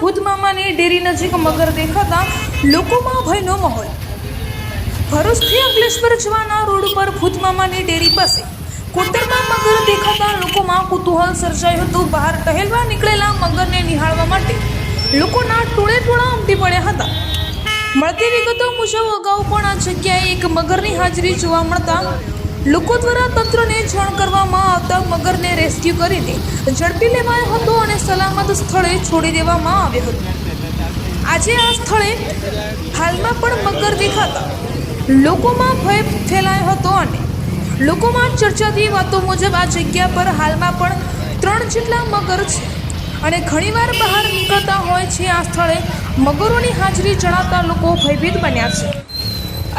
મગરની dairy નજીક મગર દેખાતા લોકોમાં ભયનો માહોલ. ભરૂચથી અંકલેશ્વર જવાના રોડ ઉપર ભૂતમામાની ડેરી પાસે કોતરમાં મગર દેખાતા લોકોમાં કુતૂહલ સર્જાયું હતું. બહાર ટહેલવા નીકળેલા મગરને નિહાળવા માટે લોકોના ટોળે ટોળા ઉમટી પડ્યા હતા. મળતી વિગતો મુજબ અગાઉ પણ આ જગ્યાએ એક મગરની હાજરી જોવા મળતા લોકો દ્વારા તંત્રને જાણ કરવામાં આવતા મગરને રેસ્ક્યુ કરીને ઝડપી લેવાયો હતો અને સલામત સ્થળે છોડી દેવામાં આવ્યો હતો. આજે આ સ્થળે હાલમાં પણ મગર દેખાતા. લોકોમાં ભય ફેલાયો હતો અને લોકોમાં ચર્ચાતી વાતો મુજબ આ જગ્યા પર હાલમાં પણ ત્રણ જેટલા મગર છે. અને ઘણીવાર બહાર નીકળતા હોય છે આ સ્થળે. મગરોની હાજરી જણાતા લોકો ભયભીત બન્યા છે.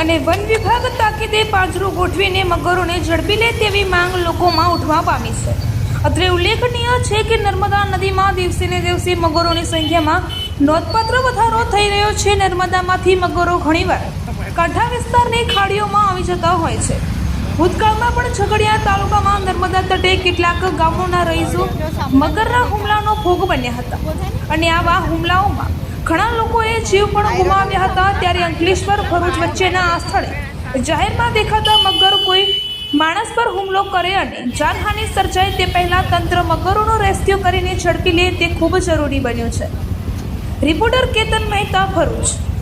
અને વન વિભાગ તાકીદે પાંજરું ગોઠવીને મગરોને ઝડપી લે તેવી માંગ લોકોમાં ઉઠવા પામી છે. અત્રે ઉલ્લેખનીય છે કે નર્મદા નદીમાં દિવસે ને દિવસે મગરોની સંખ્યામાં નોંધપાત્ર વધારો થઈ રહ્યો છે. નર્મદામાંથી મગરો ઘણીવાર કાંઠા વિસ્તારની ખાડીઓમાં આવી જતા હોય છે. ભૂતકાળમાં પણ ઝઘડિયા તાલુકામાં નર્મદા તટે કેટલાક ગામોના રહીશો મગરના હુમલાનો ભોગ બન્યા હતા. અને આવા હુમલાઓમાં ઘણા લોકોએ જીવ પણ ગુમાવ્યા હતા. ત્યારે અંકલેશ્વર ભરૂચ વચ્ચેના આ સ્થળે જાહેરમાં દેખાતા મગર કોઈ માણસ પર હુમલો કરે અને જાનહાનિ સર્જાય તે પહેલાં તંત્ર મગરોનો રેસ્ક્યુ કરીને ઝડપી લે તે ખૂબ જરૂરી બન્યું છે. રિપોર્ટર કેતન મહેતા ભરૂચ.